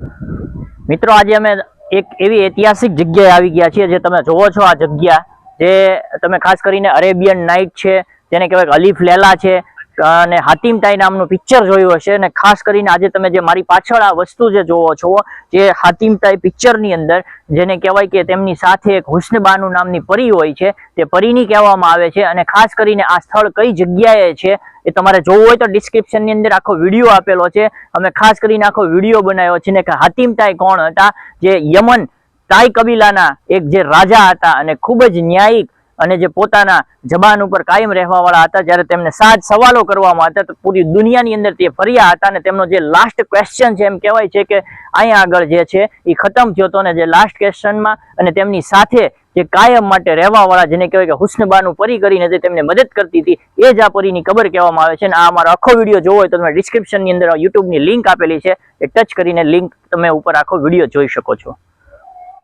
મિત્રો, આજે અમે એક એવી ઐતિહાસિક જગ્યાએ આવી ગયા છીએ જે તમે જોવો છો આ જગ્યા, જે તમે ખાસ કરીને અરેબિયન નાઇટ છે, જેને કહેવાય અલીફ લેલા છે. અને હાતિમ તાઈ નામનું પિક્ચર જોયું હશે અને ખાસ કરીને આજે તમે જે મારી પાછળ આ વસ્તુ જે જોવો છો, જે હાતિમ તાઈ પિક્ચરની અંદર, જેને કહેવાય કે તેમની સાથે એક હુસ્નબાનુ નામની પરી હોય છે, તે પરીની કહેવામાં આવે છે અને ખાસ કરીને આ સ્થળ કઈ જગ્યાએ છે, એ તમારે જોવું હોય તો ડિસ્ક્રિપ્શનની અંદર આખો વીડિયો આપેલો છે. અમે ખાસ કરીને આખો વીડિયો બનાવ્યો છે ને કે હાતિમ તાઈ કોણ હતા, જે યમન તાઈ કબીલાના એક જે રાજા હતા અને ખૂબ જ ન્યાયિક અને જે પોતાના જબાન ઉપર કાયમ રહેવા વાળા હતા, જ્યારે તેમને સાત સવાલો કરવામાં હતા, તો પૂરી દુનિયાની અંદર તે ફર્યા હતા અને તેમનો જે લાસ્ટ ક્વેશ્ચન છે, એમ કહેવાય છે કે અહીંયા આગળ જે છે, એ ખતમ થયો હતો અને જે લાસ્ટ ક્વેશ્ચનમાં અને તેમની સાથે જે કાયમ માટે રહેવા વાળા જેને કહેવાય કે હુસ્નબાનું પરી કરીને જે તેમને મદદ કરતી હતી, એ જ આ પરીની ખબર કહેવામાં આવે છે અને આ અમારો આખો વીડિયો જોવો હોય તો તમે ડિસ્ક્રિપ્શનની અંદર યુટ્યુબની લિંક આપેલી છે, એ ટચ કરીને લિંક તમે ઉપર આખો વીડિયો જોઈ શકો છો.